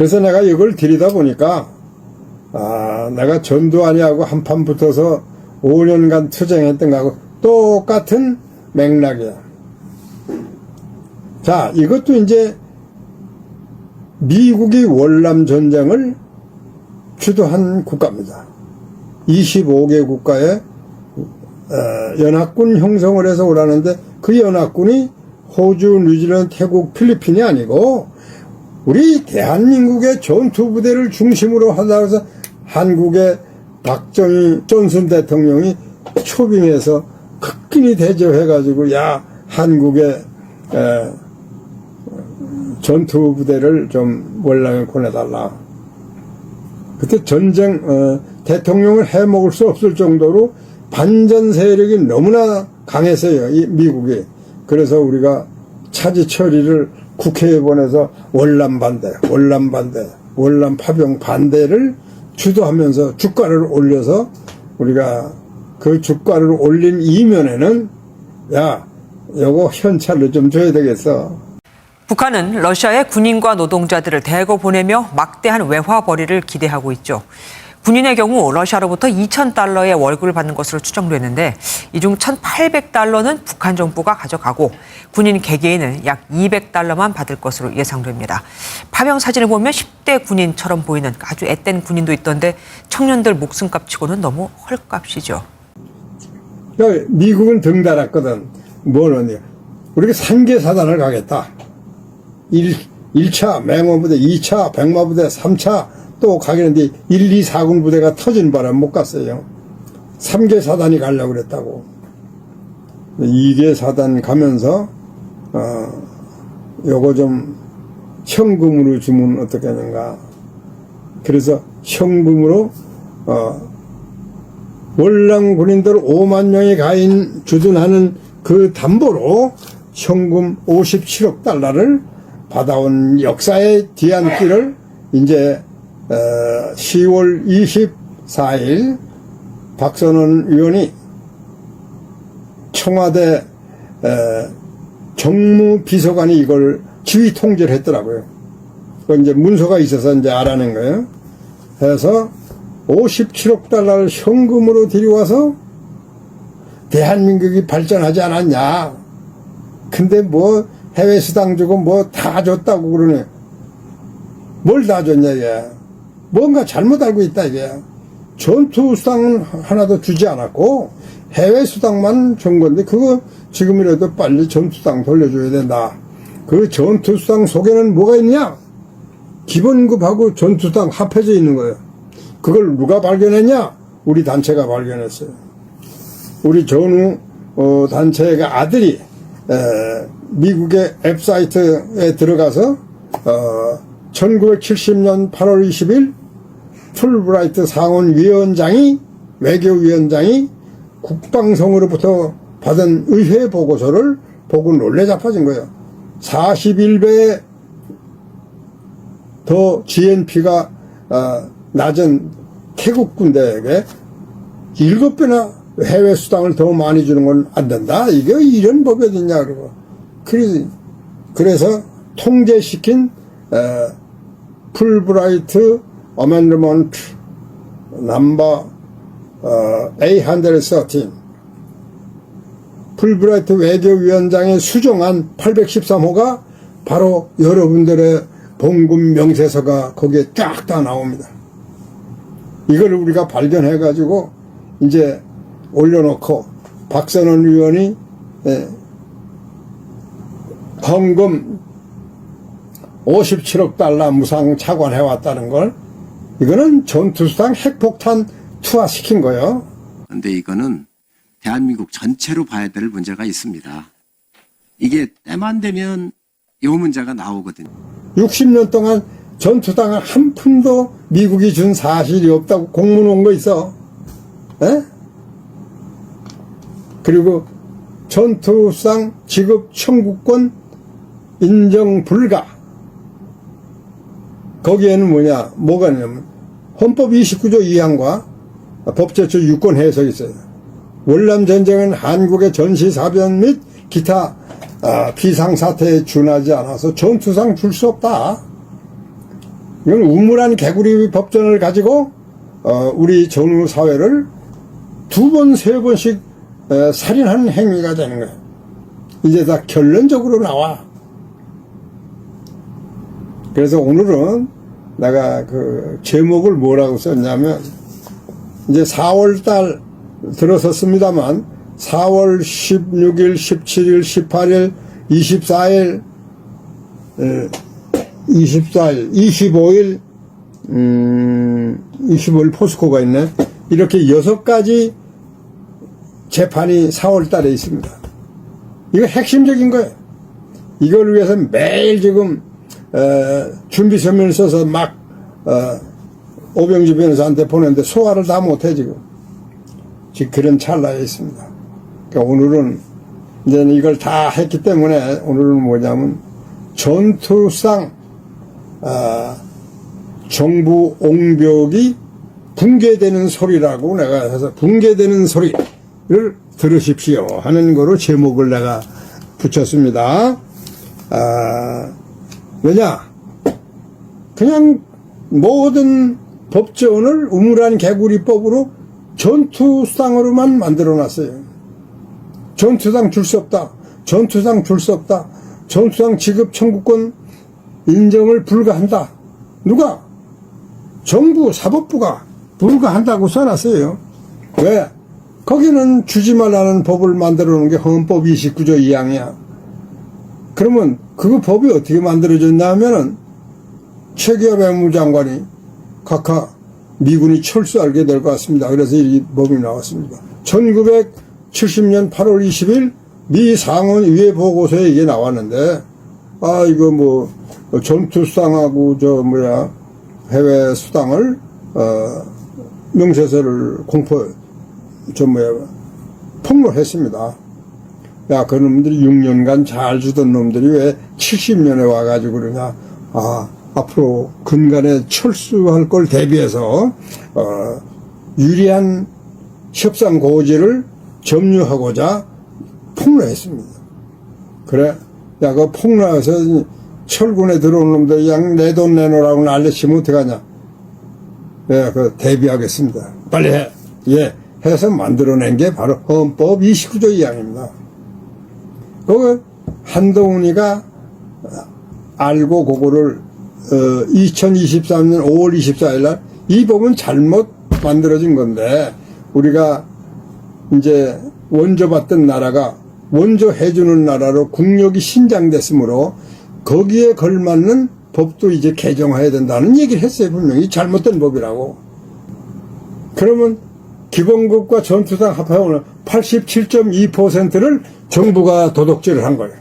그래서 내가 이걸 드리다 보니까 아 내가 전두환이하고 한판 붙어서 5년간 투쟁했던 거하고 똑같은 맥락이야. 자 이것도 이제 미국이 월남 전쟁을 주도한 국가입니다. 25개 국가의 어, 연합군 형성을 해서 오라는데 그 연합군이 호주, 뉴질랜드, 태국, 필리핀이 아니고 우리 대한민국의 전투부대를 중심으로 하다 해서 한국의 박정희 존슨 대통령이 초빙해서 극진히 대접해가지고 야 한국의 에, 전투부대를 좀 월남에 보내달라. 그때 전쟁 어, 대통령을 해먹을 수 없을 정도로 반전 세력이 너무나 강했어요. 이 미국이. 그래서 우리가 차지 처리를 국회에 보내서 월남 반대, 월남 반대, 월남 파병 반대를 주도하면서 주가를 올려서 우리가 그 주가를 올린 이면에는 야, 요거 현찰로 좀 줘야 되겠어. 북한은 러시아에 군인과 노동자들을 대거 보내며 막대한 외화 벌이를 기대하고 있죠. 군인의 경우 러시아로부터 2,000달러의 월급을 받는 것으로 추정됐는데 이 중 1,800달러는 북한 정부가 가져가고 군인 개개인은 약 200달러만 받을 것으로 예상됩니다. 파병 사진을 보면 10대 군인처럼 보이는 아주 앳된 군인도 있던데 청년들 목숨값치고는 너무 헐값이죠. 미국은 등 달았거든. 뭐는 우리가 산계 사단을 가겠다. 1, 1차 맹원부대, 2차 백마부대, 3차 또 가겠는데 1, 2, 4군 부대가 터진 바람 못 갔어요. 3개 사단이 가려고 그랬다고. 2개 사단 가면서 어 요거 좀 현금으로 주면 어떻겠는가. 그래서 현금으로 어 월남 군인들 5만 명이 가인 주둔하는 그 담보로 현금 57억 달러를 받아온 역사의 뒤안길을 이제 어, 10월 24일 박선원 의원이 청와대 에, 정무비서관이 이걸 지휘 통제를 했더라고요. 그 이제 문서가 있어서 이제 알아낸 거예요. 해서 57억 달러를 현금으로 들여와서 대한민국이 발전하지 않았냐. 근데 뭐 해외 수당 주고 뭐 다 줬다고 그러네. 뭘 다 줬냐, 얘. 뭔가 잘못 알고 있다, 이게. 전투 수당은 하나도 주지 않았고 해외 수당만 준 건데 그거 지금이라도 빨리 전투 수당 돌려줘야 된다. 그 전투 수당 속에는 뭐가 있냐? 기본급하고 전투 수당 합해져 있는 거예요. 그걸 누가 발견했냐? 우리 단체가 발견했어요. 우리 전후 어, 단체의 아들이 에, 미국의 웹사이트에 들어가서 어, 1970년 8월 20일 풀브라이트 상원위원장이 외교위원장이 국방성으로부터 받은 의회 보고서를 보고 놀래 자빠진 거예요. 41배 더 GNP가 어, 낮은 태국 군대에게 일곱 배나 해외 수당을 더 많이 주는 건 안 된다. 이게 이런 법이 어딨냐 그러고. 그래서, 통제시킨 에, 풀브라이트 어멘드먼트 넘버 어, A113 풀브라이트 외교위원장이 수정한 813호가 바로 여러분들의 봉금 명세서가 거기에 쫙 다 나옵니다. 이걸 우리가 발견해 가지고 이제 올려놓고 박선원 의원이 예, 헌금 57억 달러 무상 차관해 왔다는 걸 이거는 전투수당 핵폭탄 투하시킨 거예요. 근데 이거는 대한민국 전체로 봐야 될 문제가 있습니다. 이게 때만 되면 이 문제가 나오거든요. 60년 동안 전투당을 한 푼도 미국이 준 사실이 없다고 공문 온 거 있어. 에? 그리고 전투상 지급 청구권 인정 불가. 거기에는 뭐냐, 뭐가 있냐면, 헌법 29조 2항과 법제처 유권 해석이 있어요. 월남 전쟁은 한국의 전시 사변 및 기타 아, 비상사태에 준하지 않아서 전투상 줄 수 없다. 이건 우물한 개구리 법전을 가지고 어, 우리 전후 사회를 두 번, 세 번씩 어, 살인하는 행위가 되는 거예요. 이제 다 결론적으로 나와. 그래서 오늘은 내가 그 제목을 뭐라고 썼냐면 이제 4월 달 들어섰습니다만 4월 16일, 17일, 18일, 24일, 24일, 25일, 음, 25일 포스코가 있네. 이렇게 여섯 가지 재판이 4월 달에 있습니다. 이거 핵심적인 거예요. 이걸 위해서 매일 지금, 어, 준비 서면을 써서 막, 어, 오병지 변호사한테 보냈는데 소화를 다 못해, 지금. 지금 그런 찰나에 있습니다. 그러니까 오늘은 이제 이걸 다 했기 때문에 오늘은 뭐냐면 전투상, 아, 정부 옹벽이 붕괴되는 소리라고 내가 해서 붕괴되는 소리를 들으십시오 하는 거로 제목을 내가 붙였습니다. 아, 왜냐? 그냥 모든 법전을 우물한 개구리법으로 전투상으로만 만들어 놨어요. 전투상 줄 수 없다. 전투상 줄 수 없다. 전투상 지급 청구권 인정을 불가한다. 누가? 정부 사법부가 불가한다고 써놨어요. 왜? 거기는 주지 말라는 법을 만들어 놓은 게 헌법 29조 2항이야. 그러면 그 법이 어떻게 만들어졌냐 하면은 최기업 외무장관이 각하 미군이 철수하게 될 것 같습니다. 그래서 이 법이 나왔습니다. 1970년 8월 20일 미 상원 위에 보고서에 이게 나왔는데 아 이거 뭐 전투 수당하고 저 뭐야 해외 수당을 어 명세서를 공포 저 뭐야 폭로했습니다. 야, 그 놈들이 6년간 잘 주던 놈들이 왜 70년에 와가지고 그러냐. 아, 앞으로 근간에 철수할 걸 대비해서, 어, 유리한 협상 고지를 점유하고자 폭로했습니다. 그래. 야, 그 폭로해서 철군에 들어온 놈들 양 내 돈 내놓으라고 난리치면 어떡하냐. 예, 그 대비하겠습니다. 빨리 해. 예. 해서 만들어낸 게 바로 헌법 29조 2항입니다. 그 한동훈이가 알고 그거를 어, 2023년 5월 24일 날 이 법은 잘못 만들어진 건데 우리가 이제 원조 받던 나라가 원조 해주는 나라로 국력이 신장됐으므로 거기에 걸맞는 법도 이제 개정해야 된다는 얘기를 했어요 분명히. 잘못된 법이라고. 그러면 기본급과 전투상 합하면 87.2%를 정부가 도둑질을 한 거예요.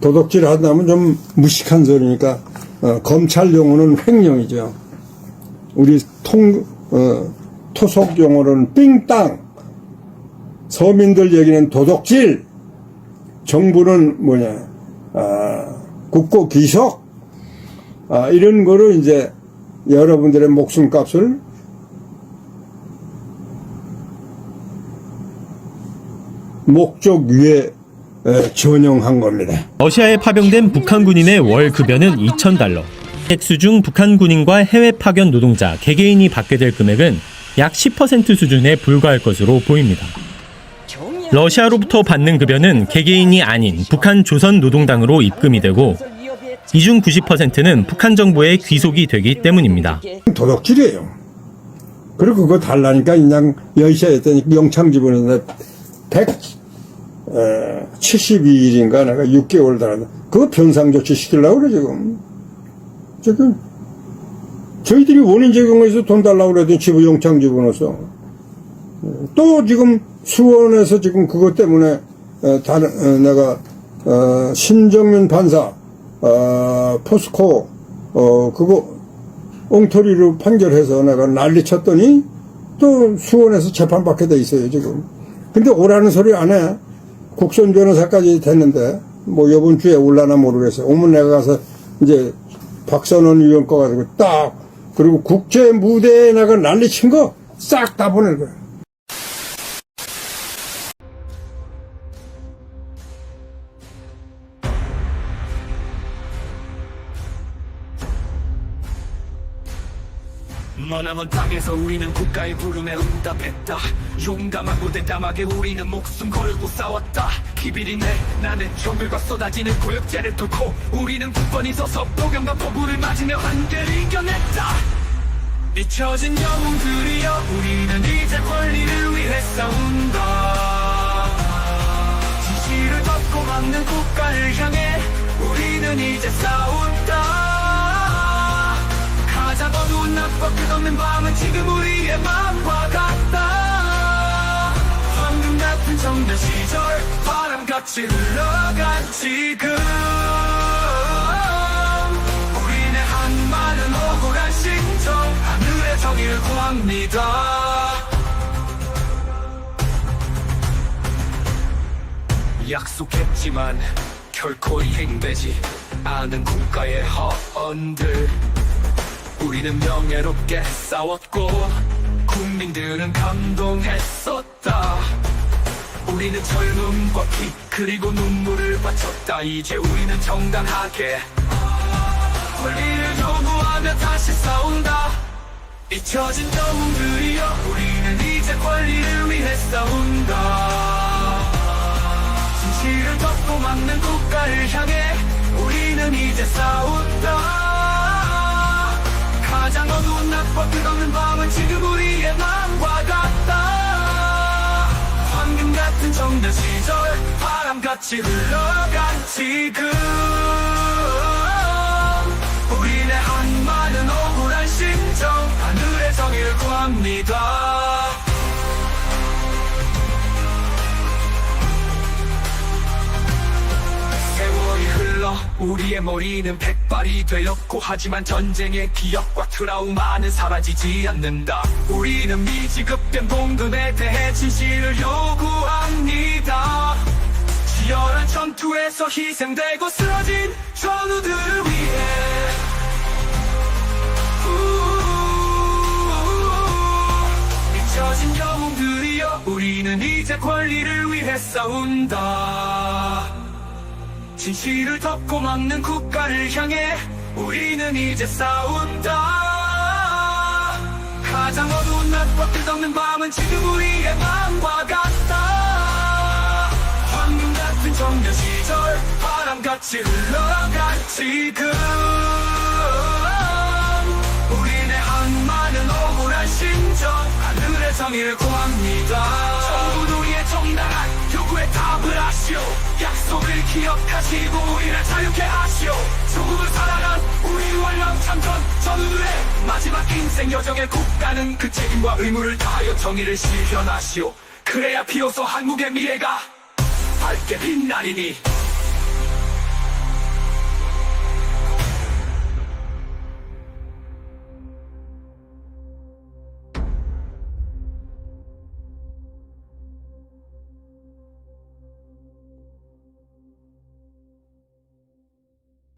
도둑질을 한다면 좀 무식한 소리니까 어, 검찰 용어는 횡령이죠. 우리 통 어, 토속 용어로는 삥땅. 서민들 얘기는 도둑질. 정부는 뭐냐 아, 국고 기속. 아, 이런 거로 이제 여러분들의 목숨값을 목적 위에 에, 전용한 겁니다. 러시아에 파병된 북한 군인의 월 급여는 2,000달러. 액수 중 북한 군인과 해외 파견 노동자 개개인이 받게 될 금액은 약 10% 수준에 불과할 것으로 보입니다. 러시아로부터 받는 급여는 개개인이 아닌 북한 조선 노동당으로 입금이 되고 이 중 90%는 북한 정부의 귀속이 되기 때문입니다. 도둑질이에요. 그리고 그거 달라니까 그냥 여시아 했더니 영창 집어넣는데 172일인가 내가 6개월 달았는데 그거 변상 조치 시키려고 그래 지금. 지금 저희들이 원인 제공해서 돈 달라고 그러더니 집어 영창 집어넣었어. 또 지금 수원에서 지금 그것 때문에 어, 다른 어, 내가 어, 신정민 판사 어, 포스코 어 그거 엉터리로 판결해서 내가 난리 쳤더니 또 수원에서 재판받게 돼 있어요 지금. 근데 오라는 소리 안 해. 국선 변호사까지 됐는데 뭐 이번 주에 올라나 모르겠어요. 오면 내가 가서 이제 박선원 의원 거 가지고 딱 그리고 국제 무대에 내가 난리 친 거 싹 다 보낼 거야. 머나먼 땅에서 우리는 국가의 부름에 응답했다. 용감하고 대담하게 우리는 목숨 걸고 싸웠다. 기비리네 나는 정글과 쏟아지는 고역제를 뚫고 우리는 굳건히 서서 폭염과 폭우를 맞으며 한계를 이겨냈다. 잊혀진 영웅들이여 우리는 이제 권리를 위해 싸운다. 진실을 덮고 막는 국가를 향해 우리는 이제 싸운다 낮과 끝없는 밤은 지금 우리의 마음과 같다. 황금 같은 청년 시절 바람같이 흘러간 지금. 우리의 한 많은 억울한 심정 하늘의 정의를 구합니다. 약속했지만 결코 이행되지 않은 국가의 허언들 우리는 명예롭게 싸웠고 국민들은 감동했었다. 우리는 젊음과 피 그리고 눈물을 바쳤다. 이제 우리는 정당하게 권리를 요구하며 다시 싸운다. 잊혀진 영웅들이여 우리는 이제 권리를 위해 싸운다. 진실을 덮고 막는 국가를 향해 우리는 이제 싸운다 가장 어두운 낮과 끝없는 밤은 지금 우리의 마음과 같다. 황금 같은 정든 시절 바람같이 흘러간 지금 우리의 한 많은 억울한 심정. 하늘의 정의를 구합니다 우리의 머리는 백발이 되었고 하지만 전쟁의 기억과 트라우마는 사라지지 않는다. 우리는 미지급된 봉금에 대해 진실을 요구합니다. 치열한 전투에서 희생되고 쓰러진 전우들을 위해. 우- 잊혀진 영웅들이여 우리는 이제 권리를 위해 싸운다 진실을 덮고 막는 국가를 향해 우리는 이제 싸운다. 가장 어두운 낮과 끝없는 밤은 지금 우리의 마음과 같다. 황금 같은 청년 시절 바람같이 흘러간 지금 한 많은 억울한 심정. 하늘의 정의를 구합니다. 정부 우리의 정당한 요구에 답을 하시오. 약속을 기억하시고 우리를 자유케 하시오. 조국을 사랑한 우리 원령 참전. 전우들의 마지막 인생 여정의 국가는 그 책임과 의무를 다하여 정의를 실현하시오. 그래야 비로소 한국의 미래가 밝게 빛나리니